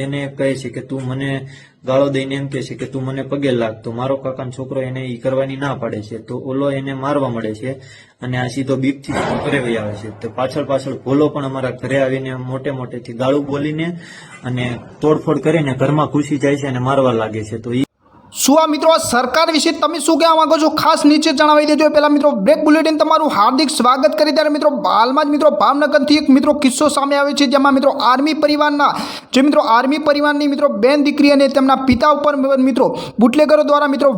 એને કહે છે કે તું મને ગાળો દઈને એમ કહે છે કે તું મને પગે લાગ. તો મારો કાકાનો છોકરો એને ઈ કરવાની ના પાડે છે. તો ઓલો એને મારવા મળે છે અને આ સીધો બીકથી ઘરે વહી આવે છે. તો પાછળ પાછળ ભોલો પણ અમારા ઘરે આવીને મોટે મોટેથી ગાળું બોલીને અને તોડફોડ કરીને ઘરમાં ઘૂસી જાય છે અને મારવા લાગે છે. તો શું આ મિત્રો સરકાર વિશે તમે શું કહેવા માંગો છો? ખાસ નીચે જણાવી દેજો. પહેલા મિત્રો, બ્રેક બુલેટિન તમારું હાર્દિક સ્વાગત કરી ત્યારે મિત્રો, હાલમાં જ મિત્રો, ભાવનગરથી એક મિત્રો કિસ્સો સામે આવે છે, જેમાં મિત્રો, આર્મી પરિવારના, જે મિત્રો, આર્મી પરિવારની મિત્રો, બેન દીકરી અને તેમના પિતા ઉપર મિત્રો, બુટલેગરો દ્વારા મિત્રો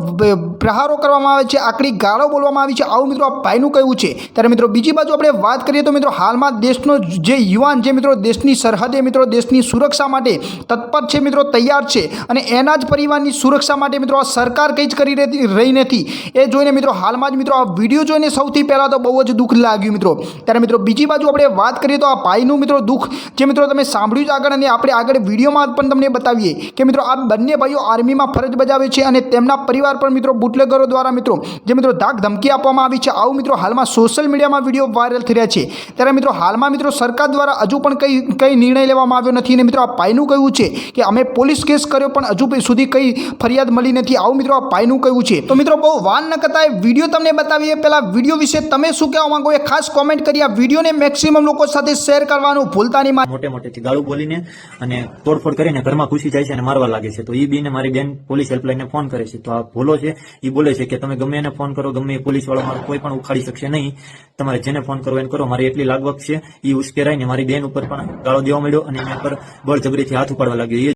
પ્રહારો કરવામાં આવે છે આકડી ગાળો બોલવામાં આવી છે. આવું મિત્રો, આ ભાઈનું કહેવું છે. ત્યારે મિત્રો, બીજી બાજુ આપણે વાત કરીએ તો મિત્રો, હાલમાં દેશનો જે યુવાન જે મિત્રો, દેશની સરહદે મિત્રો, દેશની સુરક્ષા માટે તત્પર છે, મિત્રો, તૈયાર છે. અને એના જ પરિવારની સુરક્ષા માટે મિત્રો, આ સરકાર કંઈ જ કરી રહી નથી. એ જોઈને મિત્રો, હાલમાં જ મિત્રો, આ વીડિયો જોઈને સૌથી પહેલાં તો બહુ જ દુઃખ લાગ્યું મિત્રો. ત્યારે મિત્રો, બીજી બાજુ આપણે વાત કરીએ તો આ ભાઈનું મિત્રો દુઃખ, જે મિત્રો તમે સાંભળ્યું જ આગળ અને આપણે આગળ વિડીયોમાં પણ તમને બતાવીએ કે મિત્રો, આ બંને ભાઈઓ આર્મીમાં ફરજ બજાવે છે અને તેમના પરિવાર પર મિત્રો, બુટલેગરો દ્વારા મિત્રો, જે મિત્રો ધાક ધમકી આપવામાં આવી છે, આવું મિત્રો હાલમાં સોશિયલ મીડિયામાં વીડિયો વાયરલ થઈ રહ્યા છે. ત્યારે મિત્રો, હાલમાં મિત્રો, સરકાર દ્વારા હજુ પણ કંઈ કંઈ નિર્ણય લેવામાં આવ્યો નથી અને મિત્રો, આ ભાઈનું કહ્યું છે કે અમે પોલીસ કેસ કર્યો પણ હજુ સુધી કંઈ ફરિયાદ મળી નથી. આવું મિત્રો, આ ભાઈનું કહ્યું છે. તો મિત્રો, બહુ વાન ન કરતા વીડિયો તમને બતાવીએ. પહેલાં વીડિયો વિશે તમે શું કહેવા માંગો એ ખાસ કોમેન્ટ કરી આ વિડીયોને મેક્સિમમ લોકો સાથે શેર કરવાનું ભૂલતા નહીં. મોટે મોટેથી ગાળું બોલીને અને તોડફોડ કરીને ઘરમાં ઘૂસી જાય છે અને મારવા લાગે છે. તો એ બીને મારી બેન પોલીસ હેલ્પલાઇનને ફોન કરે છે. તો આ ભૂલો છે. એ બોલે છે કે તમે ગમે એને ફોન કરો, ગમે એ પોલીસવાળો મારો કોઈ પણ ઉખાડી શકશે નહીં. તમારે જેને ફોન કરો એને કરો. મારી એટલી લાગવક છે. એ ઉશ્કેરાઈને મારી બેન ઉપર પણ ગાળો દેવા મળ્યો અને એના પર બળજબરીથી હાથ ઉપાડવા લાગ્યો. એ